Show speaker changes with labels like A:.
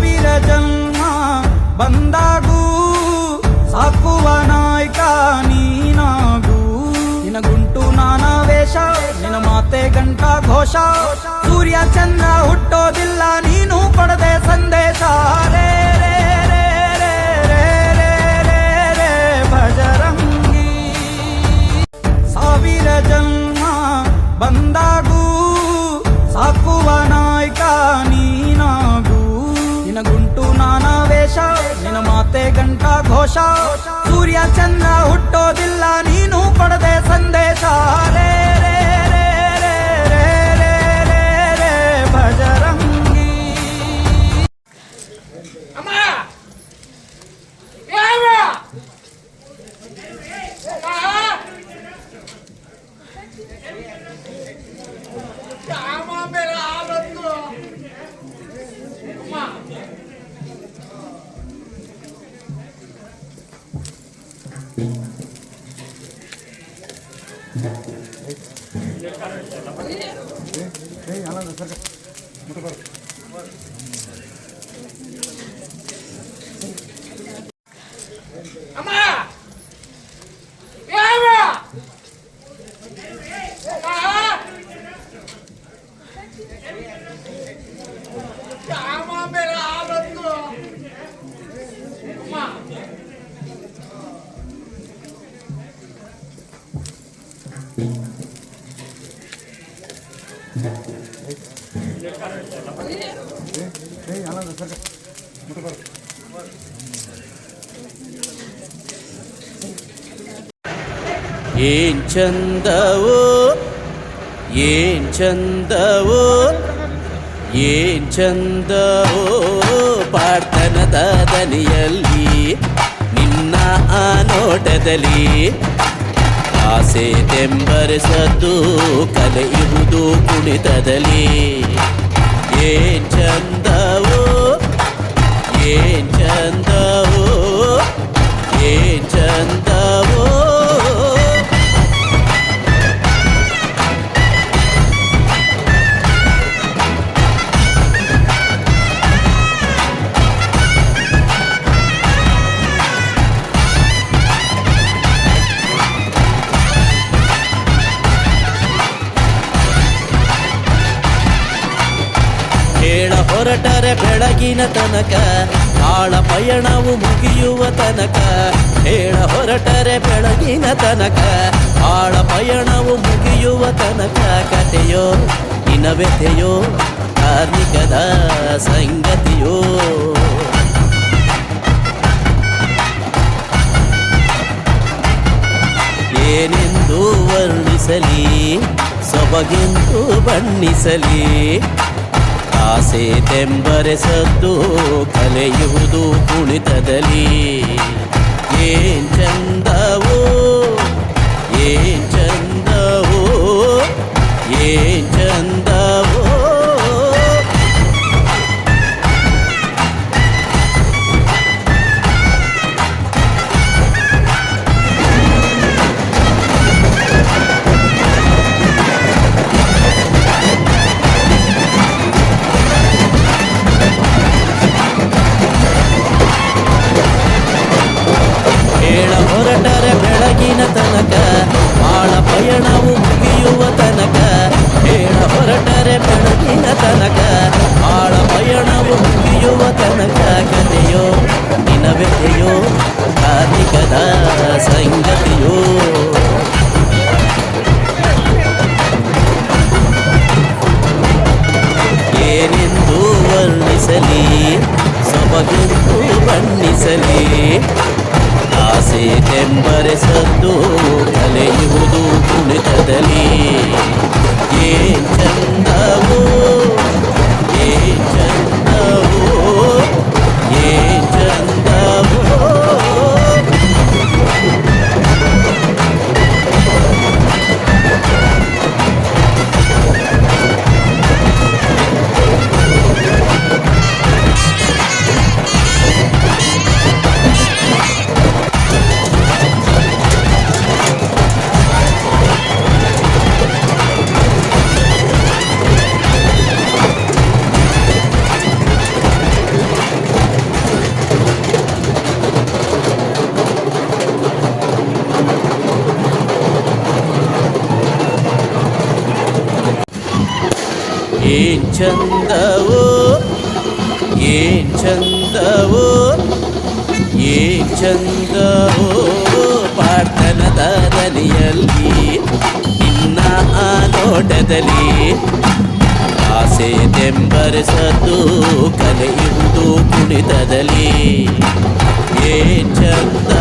A: ವಿರಜಮ್ಮ ಬಂದಾಗೂ ಸಾಕುವ ನಾಯ್ಕ ನೀನಾಗೂ ನಿನ ಗುಂಟು ನಾನಾ ವೇಷ ನಿನ ಮಾತೆ ಗಂಟ ಘೋಷ ಸೂರ್ಯ ಚಂದ್ರ ಹುಟ್ಟೋದಿಲ್ಲ ನೀನು ಕೊಡದೆ ಸಂದೇಶ ಭಜರಂಗಿ ಸಾವಿರ ಬಂದಾಗೂ ಸಾಕುವ ನಾಯ್ಕ ನೀನಾ ನಾನಾ ವೇಷ ನಿನ ಮಾತೆ ಗಂಟ ಘೋಷ ಸೂರ್ಯ ಚಂದ್ರ ಹುಟ್ಟೋದಿಲ್ಲ ನೀನು ಕೊಡದೆ ಸಂದೇಶ.
B: ஏய் ஏய் ஆனால் சார் மட்டும் பாரு
C: ಏನ್ ಚಂದವೋ ಏನ್ ಚಂದವೋ ಏನ್ ಚಂದವೋ ಪಾರ್ಥನದ ದನಿಯಲ್ಲಿ ನಿನ್ನ ಆ ನೋಟದಲ್ಲಿ ಆಸೆ ತೆಂಬರಿಸದ್ದು ಕಲೆಯುವುದು ಕುಣಿತದಲ್ಲಿ. ಏನ್ ಚಂದವೋ ಏನ್ ಚಂದವೋ ಏನ್ ಚಂದವೋ. ಬೆಳಗಿನ ತನಕ ಆಳ ಪಯಣವು ಮುಗಿಯುವ ತನಕ, ಹೇಳ ಹೊರಟರೆ ಬೆಳಗಿನ ತನಕ, ಆಳ ಪಯಣವು ಮುಗಿಯುವ ತನಕ, ಕಥೆಯೋ ಇನವ್ಯಥೆಯೋ ಕಾರ್ಮಿಕದ ಸಂಗತಿಯೋ. ಏನೆಂದು ವರ್ಣಿಸಲಿ, ಸೊಬಗೆಂದು ಬಣ್ಣಿಸಲಿ ಆಸೆ ತೆಂಬರೆ ಸದ್ದು ಕಲೆಯುವುದು ಕುಣಿತದಲ್ಲಿ. ಏನ್ ಚಂದ ಬೆಳಗಿನ ತನಕ. ಆಳ ಪಯಣವು ಮುಗಿಯುವ ತನಕ. ಹೇಳ ಹೊರಟರೆ ಬೆಳಗಿನ ತನಕ. ಆಳ ಪಯಣವು ಮುಗಿಯುವ ತನಕ. ಕಥೆಯೋ, ನಿನವೆತೆಯೋ ಕಾರ್ಮಿಕದ ಸಂಗತಿಯೋ. ಏನೆಂದು ವರ್ಣಿಸಲಿ, ಸೊಬಗೆಂದು ಬಣ್ಣಿಸಲಿ. ಸದ್ದು ಕಲೆಯುವುದು ಕುಣಿತದಲ್ಲಿ. ಏ ಚಂದವೂ ಚಂದವೋ? ಏನ್ ಚಂದವೋ? ಏನ್ ಚಂದವೋ? ಪಾರ್ಥನದ ದನಿಯಲ್ಲಿ ಇನ್ನ ಆ ನೋಟದಲ್ಲಿ ಆಸೆ ತೆಂಬರಿಸದ್ದು ಕಲೆಯುವುದು ಕುಣಿತದಲ್ಲಿ. ಏನ್ ಚಂದವೋ